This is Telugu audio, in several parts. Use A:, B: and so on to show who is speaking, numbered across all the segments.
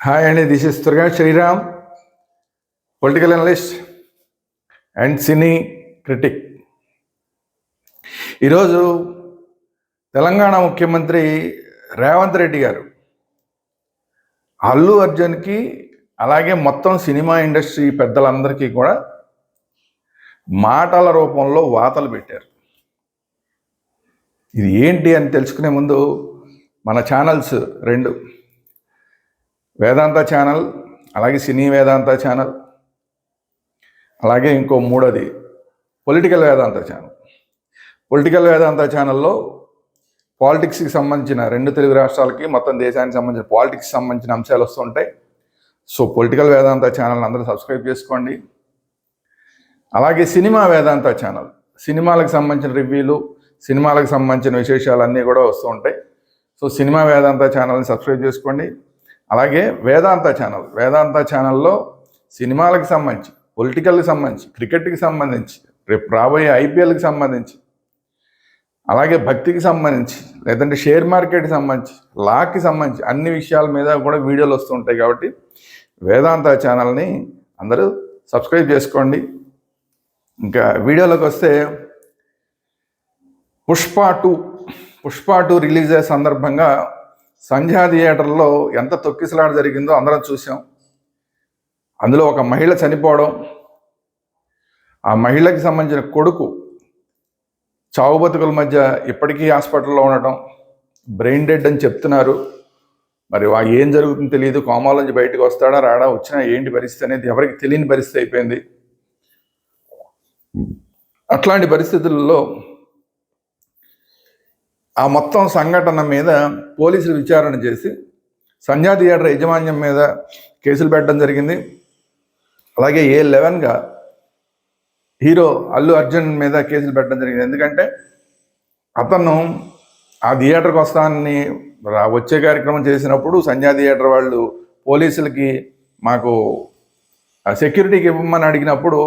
A: హాయ్ అండి this is Durga Sriram political analyst and cine critic ఈరోజు తెలంగాణ ముఖ్యమంత్రి రేవంత్ రెడ్డి గారు అల్లు అర్జున్కి అలాగే మొత్తం సినిమా ఇండస్ట్రీ పెద్దలందరికీ కూడా మాటల రూపంలో వాతలు పెట్టారు. ఇది ఏంటి అని తెలుసుకునే ముందు మన ఛానల్స్ రెండు. వేదాంత ఛానల్ అలాగే సినీ వేదాంత ఛానల్ అలాగే ఇంకో మూడోది political Vedanta channel. Political Vedanta ఛానల్లో పాలిటిక్స్కి సంబంధించిన రెండు తెలుగు రాష్ట్రాలకి మొత్తం దేశానికి సంబంధించిన పాలిటిక్స్ సంబంధించిన అంశాలు వస్తుంటాయి సో పొలిటికల్ వేదాంత ఛానల్ అందరూ సబ్స్క్రైబ్ చేసుకోండి. అలాగే సినిమా వేదాంత ఛానల్ సినిమాలకు సంబంధించిన రివ్యూలు సినిమాలకు సంబంధించిన విశేషాలు అన్నీ కూడా వస్తూ ఉంటాయి. సో సినిమా వేదాంత ఛానల్ని సబ్స్క్రైబ్ చేసుకోండి. అలాగే వేదాంత ఛానల్. వేదాంత ఛానల్లో సినిమాలకు సంబంధించి పొలిటికల్కి సంబంధించి క్రికెట్కి సంబంధించి రేపు రాబోయే ఐపీఎల్కి సంబంధించి అలాగే భక్తికి సంబంధించి లేదంటే షేర్ మార్కెట్కి సంబంధించి లాకి సంబంధించి అన్ని విషయాల మీద కూడా వీడియోలు వస్తుంటాయి కాబట్టి వేదాంత ఛానల్ని అందరూ సబ్స్క్రైబ్ చేసుకోండి. ఇంకా వీడియోలోకి వస్తే Pushpa two Pushpa two release అయ్యే సందర్భంగా సంధ్యా థియేటర్లో ఎంత తొక్కిసలాట జరిగిందో అందరం చూసాం అందులో ఒక మహిళ చనిపోవడం ఆ మహిళకి సంబంధించిన కొడుకు చావు బతుకుల మధ్య ఇప్పటికీ హాస్పిటల్లో ఉండటం బ్రెయిన్ డెడ్ అని చెప్తున్నారు. మరి వా ఏం జరుగుతుందో తెలియదు. కోమాల నుంచి బయటకు వస్తాడా రాడా వచ్చినా ఏంటి పరిస్థితి అనేది ఎవరికి తెలియని పరిస్థితి అయిపోయింది. అట్లాంటి పరిస్థితుల్లో ఆ మొత్తం సంఘటన మీద పోలీసులు విచారణ చేసి సంధ్యా థియేటర్ యాజమాన్యం మీద కేసులు పెట్టడం జరిగింది. అలాగే ఏ లెవెన్గా హీరో అల్లు అర్జున్ మీద కేసులు పెట్టడం జరిగింది. ఎందుకంటే అతను ఆ థియేటర్కి వస్తానని వచ్చే కార్యక్రమం చేసినప్పుడు సంధ్యా థియేటర్ వాళ్ళు పోలీసులకి మాకు ఆ సెక్యూరిటీకి ఇవ్వమని అడిగినప్పుడు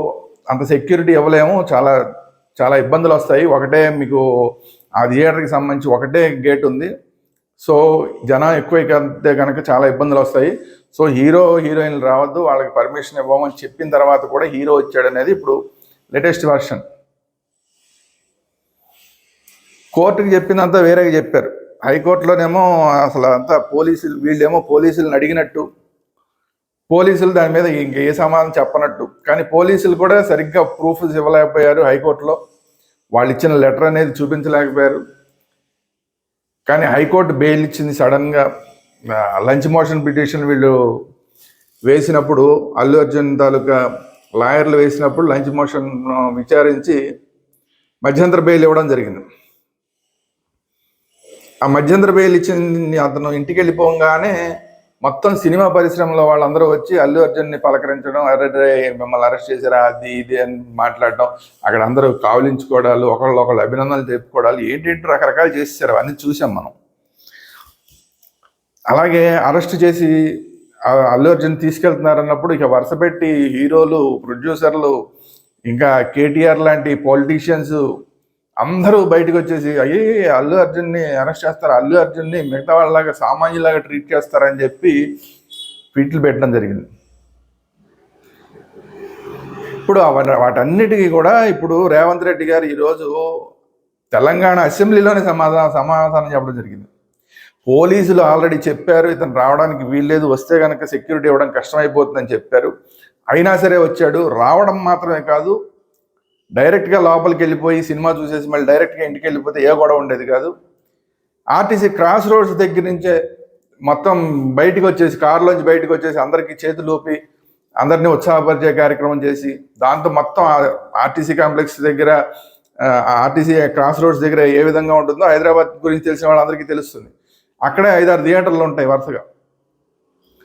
A: అంత సెక్యూరిటీ ఇవ్వలేము చాలా చాలా ఇబ్బందులు వస్తాయి. ఒకటే మీకు ఆ థియేటర్కి సంబంధించి ఒకటే గేట్ ఉంది. సో జనం ఎక్కువ అంతే కనుక చాలా ఇబ్బందులు వస్తాయి. సో హీరో హీరోయిన్లు రావద్దు వాళ్ళకి పర్మిషన్ ఇవ్వమని చెప్పిన తర్వాత కూడా హీరో వచ్చాడు అనేది ఇప్పుడు లేటెస్ట్ వర్షన్. కోర్టుకి చెప్పిందంతా వేరేగా చెప్పారు. హైకోర్టులోనేమో అసలు అంతా పోలీసులు వీళ్ళేమో పోలీసులను అడిగినట్టు పోలీసులు దాని మీద ఇంక ఏ సమాధానం చెప్పనట్టు. కానీ పోలీసులు కూడా సరిగ్గా ప్రూఫ్స్ ఇవ్వలేకపోయారు హైకోర్టులో. వాళ్ళు ఇచ్చిన లెటర్ అనేది చూపించలేకపోయారు. కానీ హైకోర్టు బెయిల్ ఇచ్చింది సడన్గా లంచ్ మోషన్ పిటిషన్ వీళ్ళు వేసినప్పుడు అల్లు అర్జున్ తాలూకా లాయర్లు వేసినప్పుడు లంచ్ మోషన్ విచారించి మధ్యంతర బెయిల్ ఇవ్వడం జరిగింది. ఆ మధ్యంతర బెయిల్ ఇచ్చింది అతను ఇంటికి వెళ్ళిపోగానే మొత్తం సినిమా పరిశ్రమలో వాళ్ళందరూ వచ్చి అల్లు అర్జున్ని పలకరించడం అరే మిమ్మల్ని అరెస్ట్ చేశారా అది ఇది అని మాట్లాడడం అక్కడ అందరూ కావలించుకోవడాలు ఒకళ్ళు ఒకళ్ళు అభినందనలు చెప్పుకోవడాలు ఏంటేంటి రకరకాలు చేశారు అవన్నీ చూసాం మనం. అలాగే అరెస్ట్ చేసి అల్లు అర్జున్ తీసుకెళ్తున్నారు అన్నప్పుడు ఇక వరుస పెట్టి హీరోలు ప్రొడ్యూసర్లు ఇంకా కేటీఆర్ లాంటి పొలిటీషియన్స్ అందరూ బయటకు వచ్చేసి అయ్యే అల్లు అర్జున్ని అరెస్ట్ చేస్తారు అల్లు అర్జున్ని మిగతా వాళ్ళలాగా సామాన్యులాగా ట్రీట్ చేస్తారని చెప్పి ట్వీట్లు పెట్టడం జరిగింది. ఇప్పుడు వాటన్నిటికీ కూడా ఇప్పుడు రేవంత్ రెడ్డి గారు ఈరోజు తెలంగాణ అసెంబ్లీలోనే సమాధానం సమాధానం చెప్పడం జరిగింది. పోలీసులు ఆల్రెడీ చెప్పారు ఇతను రావడానికి వీల్లేదు వస్తే కనుక సెక్యూరిటీ ఇవ్వడం కష్టమైపోతుందని చెప్పారు. అయినా సరే వచ్చాడు రావడం మాత్రమే కాదు డైరెక్ట్గా లోపలికి వెళ్ళిపోయి సినిమా చూసేసి మళ్ళీ డైరెక్ట్గా ఇంటికి వెళ్ళిపోతే ఏ గొడవ ఉండేది కాదు. ఆర్టీసీ క్రాస్ రోడ్స్ దగ్గర నుంచే మొత్తం బయటికి వచ్చేసి కారులోంచి బయటకు వచ్చేసి అందరికీ చేతులు ఊపి అందరినీ ఉత్సాహపరిచే కార్యక్రమం చేసి దాంతో మొత్తం ఆర్టీసీ కాంప్లెక్స్ దగ్గర ఆర్టీసీ క్రాస్ రోడ్స్ దగ్గర ఏ విధంగా ఉంటుందో హైదరాబాద్ గురించి తెలిసిన వాళ్ళందరికీ తెలుస్తుంది. అక్కడే ఐదారు థియేటర్లు ఉంటాయి వరుసగా.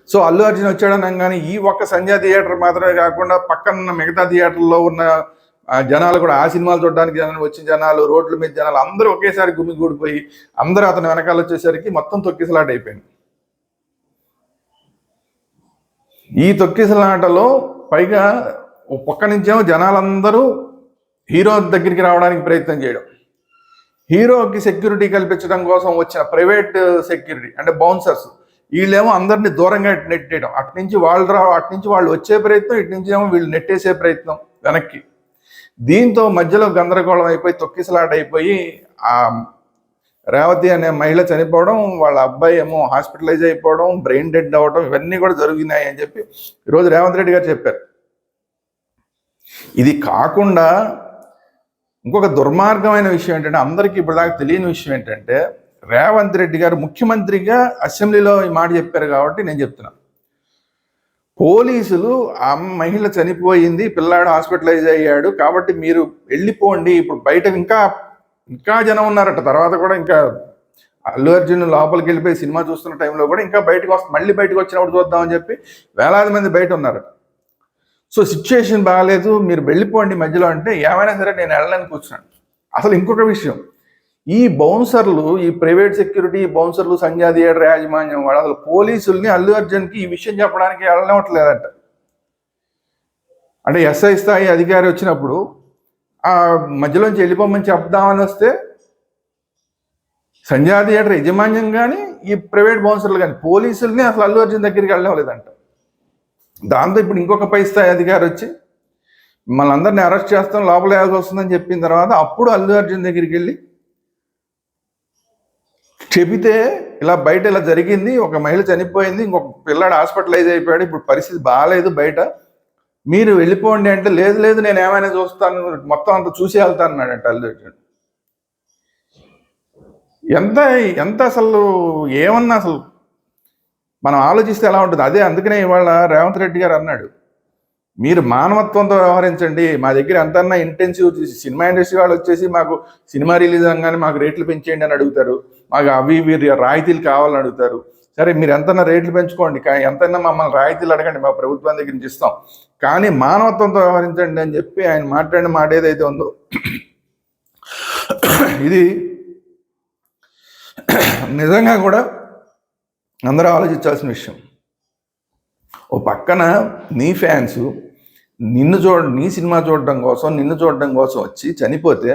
A: సో అల్లు అర్జున్ వచ్చాడనం కానీ ఈ ఒక్క సంధ్యా థియేటర్ మాత్రమే కాకుండా పక్కన మిగతా థియేటర్లో ఉన్న జనాలు కూడా ఆ సినిమాలు చూడడానికి జనాలు వచ్చిన జనాలు రోడ్ల మీద జనాలు అందరూ ఒకేసారి గుమిగూడిపోయి అందరూ అతని వెనకాల వచ్చేసరికి మొత్తం తొక్కిసలాట అయిపోయింది. ఈ తొక్కిసలాటలో పైగా పక్క నుంచేమో జనాలందరూ హీరో దగ్గరికి రావడానికి ప్రయత్నం చేయడం. హీరోకి సెక్యూరిటీ కల్పించడం కోసం వచ్చిన ప్రైవేట్ సెక్యూరిటీ అంటే బౌన్సర్స్ వీళ్ళేమో అందరినీ దూరంగా నెట్టేయడం. అటు నుంచి వాళ్ళు రా అటు నుంచి వాళ్ళు వచ్చే ప్రయత్నం ఇటు నుంచి ఏమో వీళ్ళు నెట్టేసే ప్రయత్నం వెనక్కి. దీంతో మధ్యలో గందరగోళం అయిపోయి తొక్కిసలాట అయిపోయి ఆ రేవతి అనే మహిళ చనిపోవడం వాళ్ళ అబ్బాయి ఏమో హాస్పిటలైజ్ అయిపోవడం బ్రెయిన్ డెడ్ అవ్వడం ఇవన్నీ కూడా జరుగుతున్నాయి అని చెప్పి ఈరోజు రేవంత్ రెడ్డి గారు చెప్పారు. ఇది కాకుండా ఇంకొక దుర్మార్గమైన విషయం ఏంటంటే అందరికీ ఇప్పటిదాకా తెలియని విషయం ఏంటంటే రేవంత్ రెడ్డి గారు ముఖ్యమంత్రిగా అసెంబ్లీలో ఈ మాట చెప్పారు కాబట్టి నేను చెప్తున్నాను. పోలీసులు ఆ మహిళ చనిపోయింది పిల్లాడు హాస్పిటలైజ్ అయ్యాడు కాబట్టి మీరు వెళ్ళిపోండి ఇప్పుడు బయట ఇంకా ఇంకా జనం ఉన్నారట. తర్వాత కూడా ఇంకా అల్లు అర్జున్ లోపలికి వెళ్ళిపోయి సినిమా చూస్తున్న టైంలో కూడా ఇంకా బయటకు వస్తా మళ్ళీ బయటకు వచ్చినప్పుడు చూద్దామని చెప్పి వేలాది మంది బయట ఉన్నారట. సో సిచ్యుయేషన్ బాగాలేదు మీరు వెళ్ళిపోండి మధ్యలో అంటే ఏమైనా సరే నేను వెళ్ళడానికి కూర్చున్నాను. అసలు ఇంకొక విషయం. ఈ బౌన్సర్లు ఈ ప్రైవేట్ సెక్యూరిటీ బౌన్సర్లు సంధ్యా థియేటర్ యాజమాన్యం వాళ్ళు అసలు పోలీసుల్ని అల్లు అర్జున్కి ఈ విషయం చెప్పడానికి వెళ్ళనివ్వట్లేదంట అంటే ఎస్ఐ స్థాయి అధికారి వచ్చినప్పుడు ఆ మధ్యలోంచి వెళ్ళిపోమని చెప్దామని వస్తే సంధ్యా థియేటర్ యజమాన్యం కానీ ఈ ప్రైవేట్ బౌన్సర్లు కానీ పోలీసుల్ని అసలు అల్లు అర్జున్ దగ్గరికి వెళ్ళలేదంట దాంతో ఇప్పుడు ఇంకొక పై స్థాయి అధికారి వచ్చి మనందరిని అరెస్ట్ చేస్తాం లోపల వేయాల్సి వస్తుందని చెప్పిన తర్వాత అప్పుడు అల్లు అర్జున్ దగ్గరికి వెళ్ళి చెబితే ఇలా బయట ఇలా జరిగింది ఒక మహిళ చనిపోయింది ఇంకొక పిల్లాడు హాస్పిటలైజ్ అయిపోయాడు ఇప్పుడు పరిస్థితి బాగాలేదు బయట. మీరు వెళ్ళిపోండి అంటే లేదు లేదు నేను ఏమైనా చూస్తాను మొత్తం అంత చూసి వెళ్తాను అన్నాడు అల్లు ఎంత ఎంత అసలు ఏమన్నా అసలు మనం ఆలోచిస్తే ఎలా ఉంటుంది? అదే అందుకనే ఇవాళ రేవంత్ రెడ్డి గారు అన్నాడు. మీరు మానవత్వంతో వ్యవహరించండి. మా దగ్గర ఎంతన్నా ఇంటెన్సివ్ సినిమా ఇండస్ట్రీ వాళ్ళు వచ్చేసి మాకు సినిమా రిలీజ్ అవగానే మాకు రేట్లు పెంచేయండి అని అడుగుతారు. మాకు అవి ఇవి రాయితీలు కావాలని అడుగుతారు. సరే మీరు ఎంతన్నా రేట్లు పెంచుకోండి. ఎంతైనా మమ్మల్ని రాయితీలు అడగండి. మా ప్రభుత్వం దగ్గర నుంచి ఇస్తాం. కానీ మానవత్వంతో వ్యవహరించండి అని చెప్పి ఆయన మాట్లాడిన మాట ఏదైతే ఉందో ఇది నిజంగా కూడా అందరూ ఆలోచించాల్సిన విషయం. ఓ పక్కన నీ ఫ్యాన్స్ నిన్ను చూడ నీ సినిమా చూడడం కోసం నిన్ను చూడడం కోసం వచ్చి చనిపోతే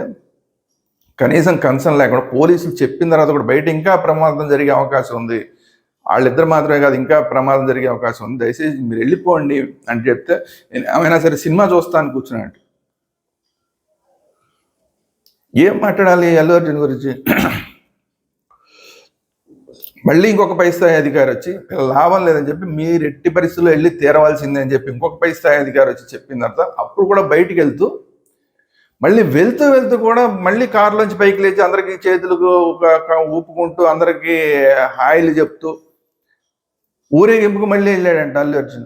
A: కనీసం కన్సర్న్ లేకుండా పోలీసులు చెప్పిన తర్వాత కూడా బయట ఇంకా ప్రమాదం జరిగే అవకాశం ఉంది. వాళ్ళిద్దరు మాత్రమే కాదు ఇంకా ప్రమాదం జరిగే అవకాశం ఉంది. దయచేసి మీరు వెళ్ళిపోండి అని చెప్తే నేను ఏమైనా సరే సినిమా చూస్తాను కూర్చున్నాను ఏం మాట్లాడాలి అల్లు అర్జున్ గురించి? మళ్ళీ ఇంకొక పై స్థాయి అధికారి వచ్చి లాభం లేదని చెప్పి మీరు ఎట్టి పరిస్థితుల్లో వెళ్ళి తీరవలసిందే అని చెప్పి ఇంకొక పై స్థాయి అధికారి వచ్చి చెప్పిన తర్వాత అప్పుడు కూడా బయటికి వెళ్తూ మళ్ళీ వెళ్తూ వెళ్తూ కూడా మళ్ళీ కారులోంచి పైకి లేచి అందరికీ చేతులకు ఒక- ఊపుకుంటూ అందరికీ హాయిలు చెప్తూ ఊరేగింపుకు మళ్ళీ వెళ్ళాడంట అల్లు అర్జున్.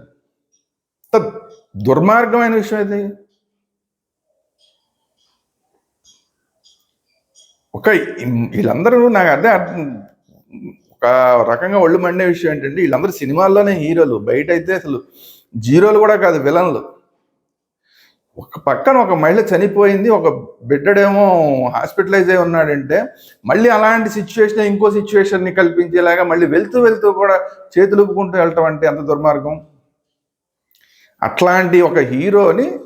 A: దుర్మార్గమైన విషయం ఇది. ఒక వీళ్ళందరూ నాకు అదే అర్థం ఒక రకంగా ఒళ్ళు మండే విషయం ఏంటంటే వీళ్ళందరూ సినిమాల్లోనే హీరోలు. బయట అయితే అసలు జీరోలు కూడా కాదు విలన్లు. ఒక పక్కన ఒక మహిళ చనిపోయింది ఒక బిడ్డడేమో హాస్పిటలైజ్ అయి ఉన్నాడంటే మళ్ళీ అలాంటి సిచ్యువేషన్ ఇంకో సిచ్యువేషన్ని కల్పించేలాగా మళ్ళీ వెళ్తూ వెళ్తూ కూడా చేతులు ఊపుకుంటూ వెళ్ళటం అంటే ఎంత దుర్మార్గం? అట్లాంటి ఒక హీరోని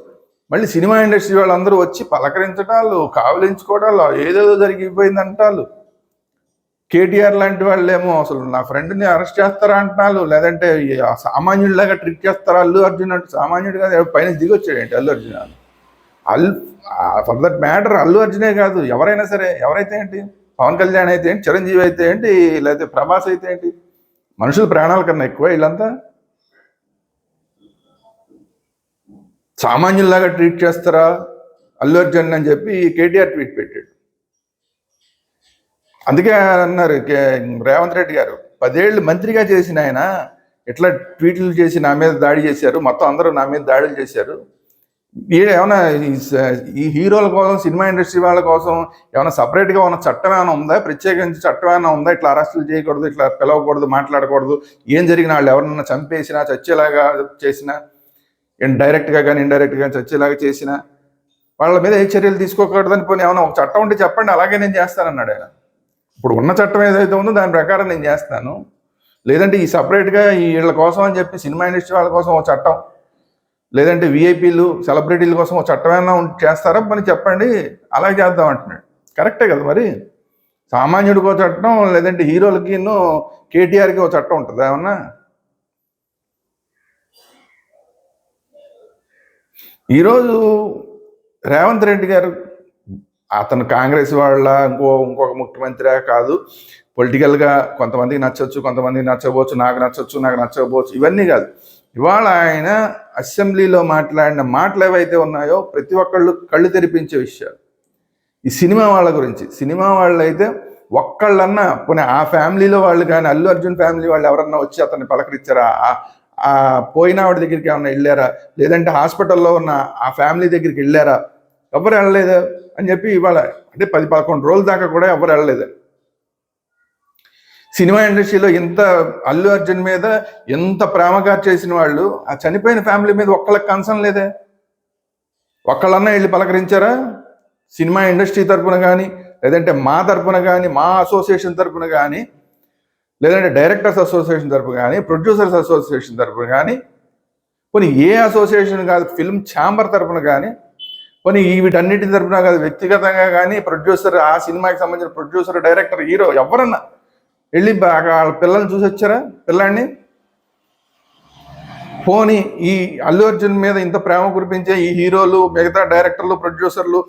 A: మళ్ళీ సినిమా ఇండస్ట్రీ వాళ్ళందరూ వచ్చి పలకరించడాలు కావలించుకోవడాలు ఏదేదో జరిగిపోయిందంటాలు. కేటీఆర్ లాంటి వాళ్ళేమో అసలు నా ఫ్రెండ్ని అరెస్ట్ చేస్తారా అంటున్నారు లేదంటే సామాన్యుడిలాగా ట్రిక్ చేస్తారా అల్లు అర్జున్ అంటే సామాన్యుడు కాదు పైన దిగి వచ్చాడేంటి Allu Arjun all for that matter Allu అర్జునే కాదు ఎవరైనా సరే ఎవరైతే ఏంటి పవన్ కళ్యాణ్ అయితే ఏంటి చిరంజీవి అయితే ఏంటి లేకపోతే ప్రభాస్ అయితే ఏంటి మనుషుల ప్రాణాల కన్నా ఎక్కువ వీళ్ళంతా? సామాన్యుల్లాగా ట్రీట్ చేస్తారా అల్లు అర్జున్ అని చెప్పి కేటీఆర్ ట్వీట్ పెట్టాడు. అందుకే అన్నారు రేవంత్ రెడ్డి గారు పదేళ్ళు మంత్రిగా చేసిన ఆయన ఎట్లా ట్వీట్లు చేసి నా మీద దాడి చేశారు మొత్తం అందరూ నా మీద దాడులు చేశారు. ఏమైనా ఈ ఈ హీరోల కోసం సినిమా ఇండస్ట్రీ వాళ్ళ కోసం ఏమైనా సపరేట్గా ఉన్న చట్టం ఏమైనా ఉందా? ప్రత్యేకించి చట్టం ఏమైనా ఉందా? ఇట్లా అరెస్టులు చేయకూడదు ఇట్లా పిలవకూడదు మాట్లాడకూడదు. ఏం జరిగినా వాళ్ళు ఎవరన్నా చంపేసినా చచ్చేలాగా చేసినా డైరెక్ట్గా కానీ ఇండైరెక్ట్గా చచ్చేలాగా చేసినా వాళ్ళ మీద ఏ చర్యలు తీసుకోకూడదని పోనీ ఏమైనా ఒక చట్టం ఉంటే చెప్పండి అలాగే నేను చేస్తానన్నాడు ఆయన. ఇప్పుడు ఉన్న చట్టం ఏదైతే ఉందో దాని ప్రకారం నేను చేస్తాను. లేదంటే ఈ సపరేట్గా వీళ్ళ కోసం అని చెప్పి సినిమా ఇండస్ట్రీ వాళ్ళ కోసం ఒక చట్టం. లేదంటే విఐపీలు సెలబ్రిటీల కోసం ఒక చట్టం ఏమైనా చేస్తారా? పని చెప్పండి. అలా చేద్దాం అంటున్నాడు. కరెక్టే కదా మరి? సామాన్యుడికి ఒక చట్టం లేదంటే హీరోలకి కేటీఆర్కి ఒక చట్టం ఉంటుంది ఏమన్నా? ఈరోజు రేవంత్ రెడ్డి గారు అతను కాంగ్రెస్ వాళ్ళ ఇంకో ఇంకొక ముఖ్యమంత్రి కాదు. పొలిటికల్గా కొంతమందికి నచ్చవచ్చు కొంతమందికి నచ్చకపోవచ్చు నాకు నచ్చవచ్చు నాకు నచ్చకపోవచ్చు ఇవన్నీ కాదు. ఇవాళ ఆయన అసెంబ్లీలో మాట్లాడిన మాటలు ఏవైతే ఉన్నాయో ప్రతి ఒక్కళ్ళు కళ్ళు తెరిపించే విషయాలు. ఈ సినిమా వాళ్ళ గురించి సినిమా వాళ్ళు అయితే ఒక్కళ్ళన్నా పోనీ ఆ ఫ్యామిలీలో వాళ్ళు కానీ అల్లు అర్జున్ ఫ్యామిలీ వాళ్ళు ఎవరన్నా వచ్చి అతన్ని పలకరించారా? ఆ- పోయిన ఆవిడ దగ్గరికి ఏమన్నా వెళ్ళారా? లేదంటే హాస్పిటల్లో ఉన్న ఆ ఫ్యామిలీ దగ్గరికి వెళ్ళారా? ఎవరు వెళ్ళలేదు అని చెప్పి ఇవాళ అంటే పది పదకొండు రోజుల దాకా కూడా ఎవరు వెళ్ళలేదు. సినిమా ఇండస్ట్రీలో ఎంత అల్లు అర్జున్ మీద ఎంత ప్రేమగా చేసిన వాళ్ళు ఆ చనిపోయిన ఫ్యామిలీ మీద ఒక్కళ్ళకి కన్సర్న్ లేదే. ఒక్కళ్ళన్నా వెళ్ళి పలకరించారా? సినిమా ఇండస్ట్రీ తరపున కానీ లేదంటే మా తరపున కానీ మా అసోసియేషన్ తరపున కానీ లేదంటే డైరెక్టర్స్ అసోసియేషన్ తరపున కానీ ప్రొడ్యూసర్స్ అసోసియేషన్ తరపున కానీ కొన్ని ఏ అసోసియేషన్ కాదు ఫిల్మ్ ఛాంబర్ తరపున కానీ పోనీ వీటన్నిటి తరపున కాదు వ్యక్తిగతంగా కానీ ప్రొడ్యూసర్ ఆ సినిమాకి సంబంధించిన ప్రొడ్యూసర్ డైరెక్టర్ హీరో ఎవరన్నా వెళ్ళి వాళ్ళ పిల్లల్ని చూసి వచ్చారా? పిల్లాడిని? పోనీ ఈ అల్లు అర్జున్ మీద ఇంత ప్రేమ కురిపించే ఈ హీరోలు మిగతా డైరెక్టర్లు ప్రొడ్యూసర్లు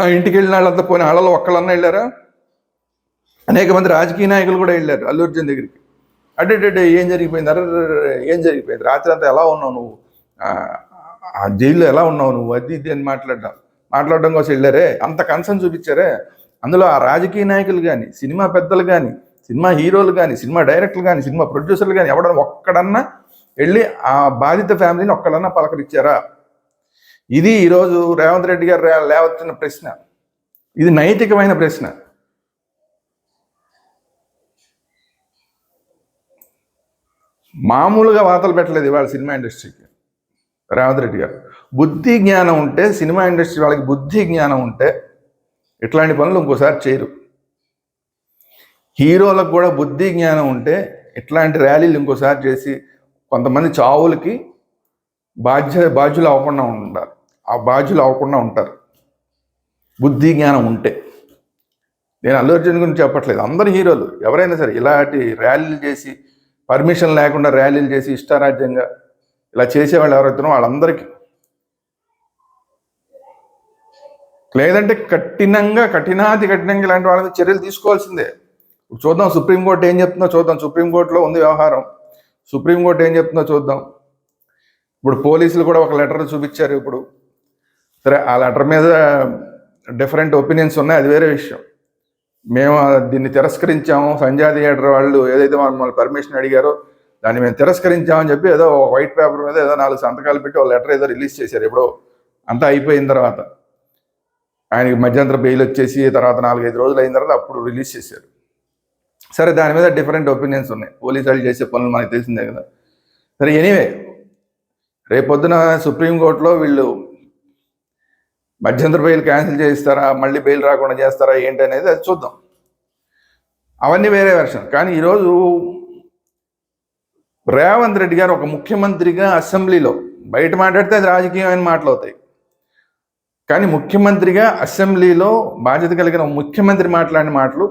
A: ఆ ఇంటికి వెళ్ళిన వాళ్ళంతా పోనీ వాళ్ళలో ఒక్కళ్ళన్నా వెళ్ళారా? అనేక మంది రాజకీయ నాయకులు కూడా వెళ్ళారు అల్లు అర్జున్ దగ్గరికి. అడ్డే ఏం జరిగిపోయింది? అరే ఏం జరిగిపోయింది? రాత్రి అంతా ఎలా ఉన్నావు నువ్వు? ఆ, జైల్లో ఎలా ఉన్నావు నువ్వు? అది ఇది అని మాట్లాడడం. మాట్లాడడం కోసం వెళ్ళారే? అంత కన్సర్న్ చూపించారే? అందులో ఆ రాజకీయ నాయకులు కానీ సినిమా పెద్దలు కానీ సినిమా హీరోలు కానీ సినిమా డైరెక్టర్లు కానీ సినిమా ప్రొడ్యూసర్లు కానీ ఎవడన్నా ఒక్కడన్నా వెళ్ళి ఆ బాధిత ఫ్యామిలీని ఒక్కడన్నా పలకరించారా? ఇది ఈరోజు రేవంత్ రెడ్డి గారు లేవచ్చిన ప్రశ్న. ఇది నైతికమైన ప్రశ్న. మామూలుగా వార్తలు పెట్టలేదు ఇవాళ సినిమా ఇండస్ట్రీకి. రేవంత్ రెడ్డి గారు. బుద్ధి జ్ఞానం ఉంటే సినిమా ఇండస్ట్రీ వాళ్ళకి బుద్ధి జ్ఞానం ఉంటే ఇట్లాంటి పనులు ఇంకోసారి చేయరు. హీరోలకు కూడా బుద్ధి జ్ఞానం ఉంటే ఇట్లాంటి ర్యాలీలు ఇంకోసారి చేసి కొంతమంది చావులకి బాధ్య బాధ్యులు అవ్వకుండా ఉంటారు ఆ బాధ్యులు అవ్వకుండా ఉంటారు. బుద్ధి జ్ఞానం ఉంటే. నేను అల్లు అర్జున్ గురించి చెప్పట్లేదు. అందరు హీరోలు. ఎవరైనా సరే ఇలాంటి ర్యాలీలు చేసి పర్మిషన్ లేకుండా ర్యాలీలు చేసి ఇష్టారాజ్యంగా ఇలా చేసేవాళ్ళు ఎవరైతున్నారో వాళ్ళందరికీ. లేదంటే కఠినంగా కఠినాతి కఠినంగా ఇలాంటి వాళ్ళ మీద చర్యలు తీసుకోవాల్సిందే. ఇప్పుడు చూద్దాం సుప్రీంకోర్టు ఏం చెప్తుందో చూద్దాం. సుప్రీంకోర్టులో ఉంది వ్యవహారం. సుప్రీంకోర్టు ఏం చెప్తుందో చూద్దాం. ఇప్పుడు పోలీసులు కూడా ఒక లెటర్ చూపించారు ఇప్పుడు. సరే ఆ లెటర్ మీద డిఫరెంట్ ఒపీనియన్స్ ఉన్నాయి. అది వేరే విషయం. మేము దీన్ని తిరస్కరించాము. సంజయ్ థియేటర్ వాళ్ళు ఏదైతే మమ్మల్ని పర్మిషన్ అడిగారో దాన్ని మేము తిరస్కరించామని చెప్పి ఏదో వైట్ పేపర్ మీద ఏదో నాలుగు సంతకాలు పెట్టి ఒక లెటర్ ఏదో రిలీజ్ చేశారు ఎప్పుడో. అంతా అయిపోయిన తర్వాత. ఆయనకి మధ్యంతర బెయిల్ వచ్చేసి తర్వాత నాలుగైదు రోజులు అయిన తర్వాత అప్పుడు రిలీజ్ చేశారు. సరే దాని మీద డిఫరెంట్ ఒపీనియన్స్ ఉన్నాయి. పోలీసు వాళ్ళు చేసే పనులు మనకు తెలిసిందే కదా. సరే ఎనీవే రేపొద్దున సుప్రీంకోర్టులో వీళ్ళు మధ్యంతర బెయిల్ క్యాన్సిల్ చేస్తారా మళ్ళీ బెయిల్ రాకుండా చేస్తారా ఏంటి అనేది అది చూద్దాం. అవన్నీ వేరే వెర్షన్ కానీ ఈరోజు రేవంత్ రెడ్డి గారు ఒక ముఖ్యమంత్రిగా అసెంబ్లీలో బయట మాట్లాడితే అది రాజకీయమైన మాటలు అవుతాయి. కానీ ముఖ్యమంత్రిగా అసెంబ్లీలో బాధ్యత కలిగిన ముఖ్యమంత్రి మాట్లాడిన మాటలు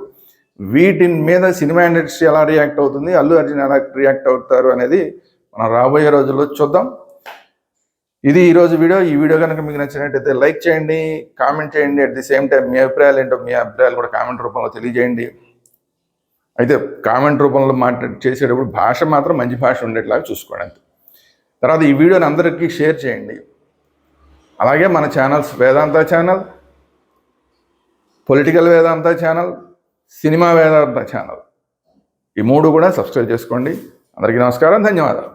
A: వీటి మీద సినిమా ఇండస్ట్రీ ఎలా రియాక్ట్ అవుతుంది అల్లు అర్జున్ ఎలా రియాక్ట్ అవుతారు అనేది మనం రాబోయే రోజుల్లో చూద్దాం. ఇది ఈరోజు వీడియో. ఈ వీడియో కనుక మీకు నచ్చినట్టయితే లైక్ చేయండి కామెంట్ చేయండి. అట్ ది సేమ్ టైం మీ అభిప్రాయాలు ఏంటో మీ అభిప్రాయాలు కూడా కామెంట్ రూపంలో తెలియజేయండి. అయితే కామెంట్ రూపంలో మాట్లాడి చేసేటప్పుడు భాష మాత్రం మంచి భాష ఉండేట్లాగా చూసుకోండి అంతే. తర్వాత ఈ వీడియోని అందరికీ షేర్ చేయండి. అలాగే మన channels Vedanta channel political Vedanta channel cinema Vedanta channel. ఈ మూడు కూడా సబ్స్క్రైబ్ చేసుకోండి. అందరికీ నమస్కారం ధన్యవాదాలు.